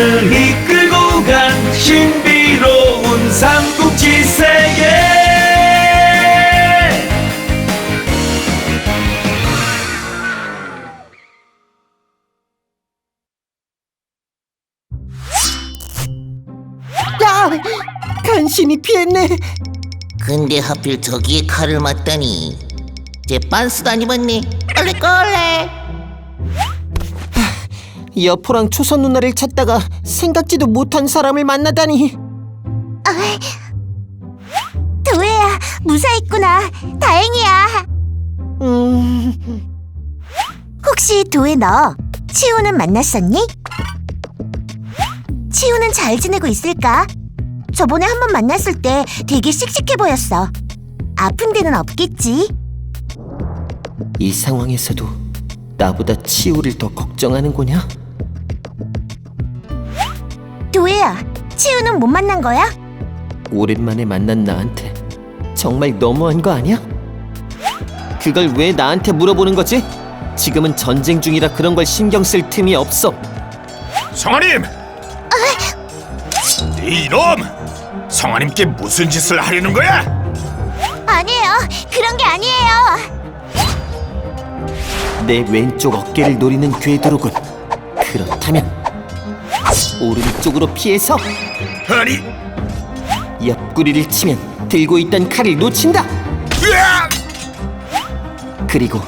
우리를 이끌고 간 신비로운 삼국지 세계 야! 간신히 피했네. 근데 하필 저기에 칼을 맞다니 제 빤스도 안 입었네 얼른 꺼래 여포랑 초선 누나를 찾다가 생각지도 못한 사람을 만나다니. 도혜야 무사했구나 다행이야 음, 혹시 도혜 너 치우는 만났었니? 치우는 잘 지내고 있을까? 저번에 한 번 만났을 때 되게 씩씩해 보였어 아픈 데는 없겠지? 이 상황에서도 나보다 치우를 더 걱정하는구냐? 도혜야 치우는 못 만난 거야? 오랜만에 만난 나한테 정말 너무한 거 아니야? 그걸 왜 나한테 물어보는 거지? 지금은 전쟁 중이라 그런 걸 신경 쓸 틈이 없어. 성아님! 이놈! 성아님께 무슨 짓을 하려는 거야? 아니에요 그런 게 아니에요 내 왼쪽 어깨를 노리는 궤도로군. 그렇다면 오른쪽으로 피해서 아니, 옆구리를 치면 들고 있던 칼을 놓친다. 으악! 그리고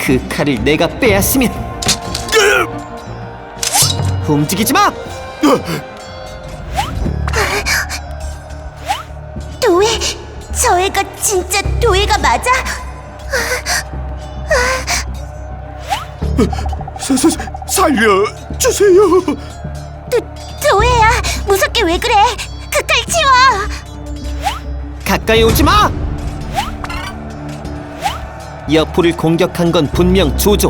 그 칼을 내가 빼앗으면 으! 움직이지 마. 도혜 저 애가 진짜 도혜가 맞아? 사, 사, 살려주세요! 왜 그래 그 칼 치워 가까이 오지 마. 여포를 공격한 건 분명 조조.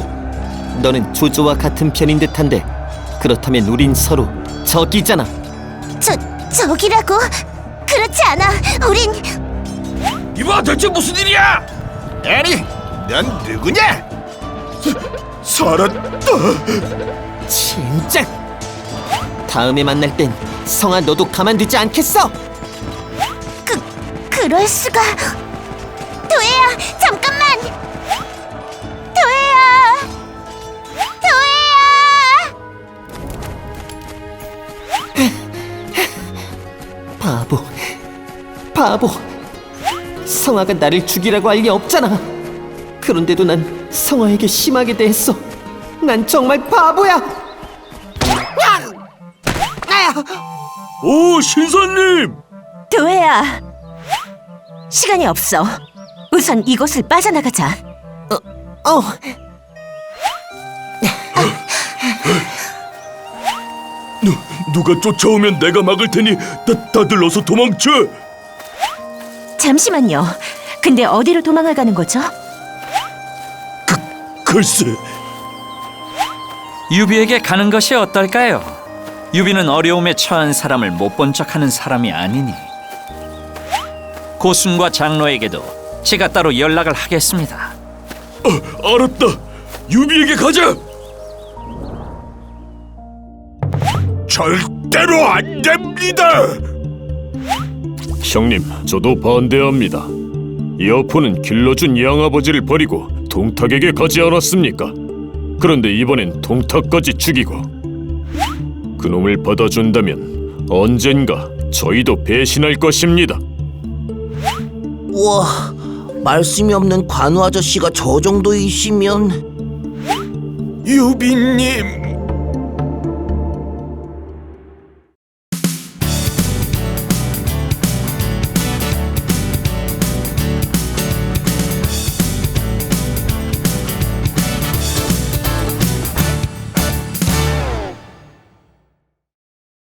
너는 조조와 같은 편인 듯한데 그렇다면 우린 서로 적이잖아. 저 저기라고 그렇지 않아 우린 이봐 대체 무슨 일이야? 아니, 넌 누구냐? 사, 살았다! 진짜. 다음에 만날 땐 성아 너도 가만두지 않겠어. 그 그럴 수가 도혜야 잠깐만 도혜야 도혜야 바보, 바보. 성아가 나를 죽이라고 할 리 없잖아. 그런데도 난 성아에게 심하게 대했어. 난 정말 바보야. 오, 신사님! 도혜야 시간이 없어 우선 이곳을 빠져나가자 어, 누, 누가 쫓아오면 내가 막을 테니 다, 다들 어서 도망쳐! 잠시만요 근데 어디로 도망을 가는 거죠? 글쎄, 유비에게 가는 것이 어떨까요? 유비는 어려움에 처한 사람을 못 본 척하는 사람이 아니니 고순과 장로에게도 제가 따로 연락을 하겠습니다. 아, 알았다! 유비에게 가자! 절대로 안 됩니다! 형님, 저도 반대합니다. 여포는 길러준 양아버지를 버리고 동탁에게 가지 않았습니까? 그런데 이번엔 동탁까지 죽이고 그놈을 받아준다면 언젠가 저희도 배신할 것입니다. 우와 말씀이 없는 관우 아저씨가 저 정도이시면 유비님,